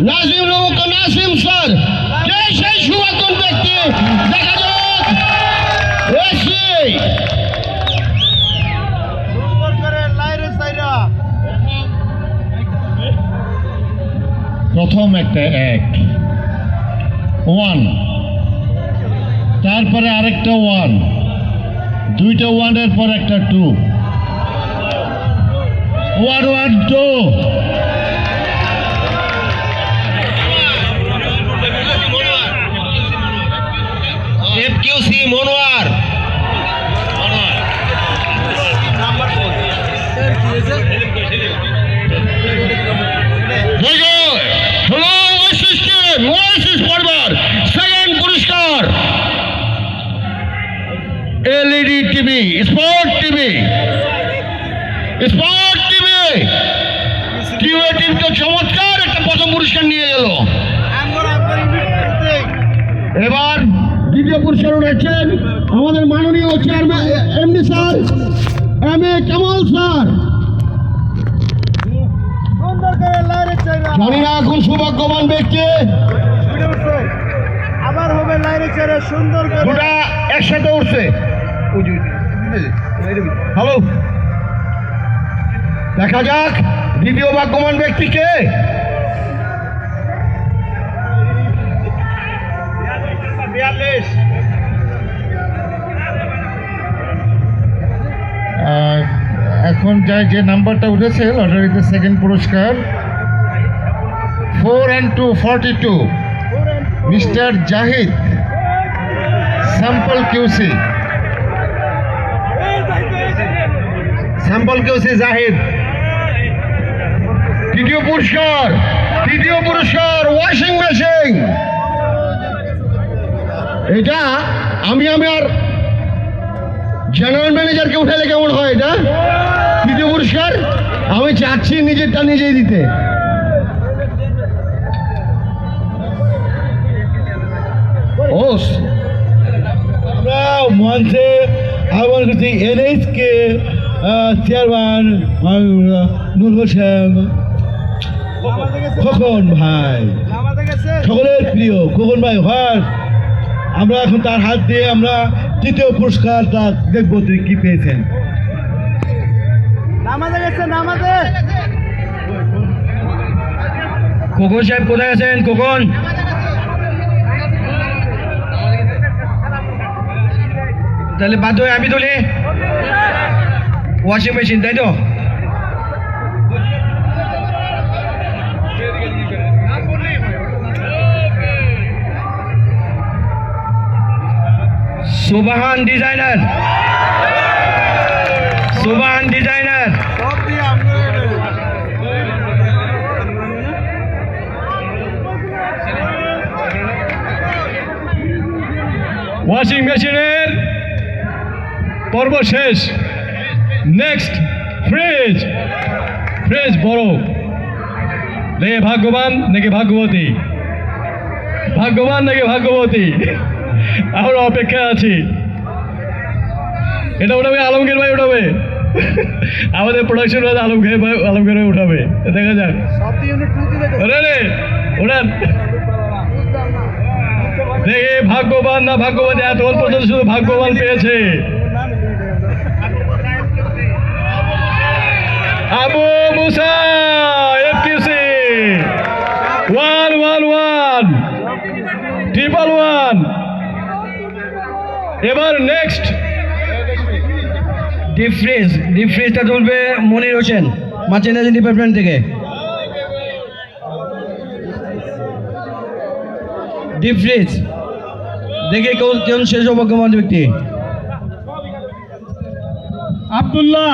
Nazim Nasim sir. কে সেই সুবাদন ব্যক্তি? দেখা যাক। প্রথম একটা এক। ওয়ান। তারপরে আরেকটা ওয়ান। দুইটা ওয়ানের পর একটা two. One one, two. LED TV sport TV sport TV TV টিভিতে চমৎকার একটা প্রথম পুরস্কার নিয়ে গেল এবার দ্বিতীয় পুরস্কার উঠেছেন আমাদের মাননীয় chairman MD sir M A Kamal sir জানি না এখন সৌভাগ্যবান ব্যক্তি? আবার হবে লাইনে সাইরা সুন্দর দুটা একসাথে উঠছে। হ্যালো দেখা যাক দ্বিতীয় ভাগ্যবান ব্যক্তিকে বিয়াল্লিশ এখন যা যে নাম্বারটা উঠেছে লটারিতে সেকেন্ড পুরস্কার। Four and two forty two mister Zahid sample QC sample কেউ সে জাহিদ তৃতীয় পুরস্কার তৃতীয় পুরস্কার ওয়াশিং মেশিন এটা আমি আমার জেনারেল ম্যানেজারকে উঠালে কেমন হয় এটা? তৃতীয় পুরস্কার, আমি চাচ্ছি নিজেরটা নিজেই দিতে। আমরা চেয়ারম্যান ভাই। সকলের প্রিয় ভাই আমরা এখন তার হাত দিয়ে আমরা তৃতীয় পুরস্কার তার দেখব তিনি কি পেয়েছেন। নামাজে গেছে সাহেব কোথায় আছেন? খোকন। তাহলে বাধ্য হয়ে আমি তুলি। ওয়াশিং মেশিন, তাই তো? সুবাহান ডিজাইনার। সুবাহান ডিজাইনার। ওয়াশিং মেশিনের পর্ব শেষ। নেক্সট ফ্রিজ ফ্রিজ বড়। দেখে ভাগ্যবান নাকি ভাগ্যবতী? ভাগ্যবান নাকি ভাগ্যবতী? আমরা অপেক্ষা আছি। এটা উঠাবে আলমগীর ভাই উঠাবে। আমাদের প্রোডাকশন ভাই আলমগীর ভাই আলমগীর ভাই উঠাবে। দেখা যাক। রে দেখে ভাগ্যবান না ভাগ্যবান এতক্ষণ পর্যন্ত শুধু ভাগ্যবান পেয়েছে। Abu Musa one one one. Triple one এবার নেক্সট ডিপ ফ্রিজ ডিপ ফ্রিজটা তুলবে মনির হোসেন, মার্চেন্ডাইজিং ডিপার্টমেন্ট থেকে। ডিপ ফ্রিজ দেখে কেউ কেউ শেষ অভাগ্যমান ব্যক্তি? আব্দুল্লাহ।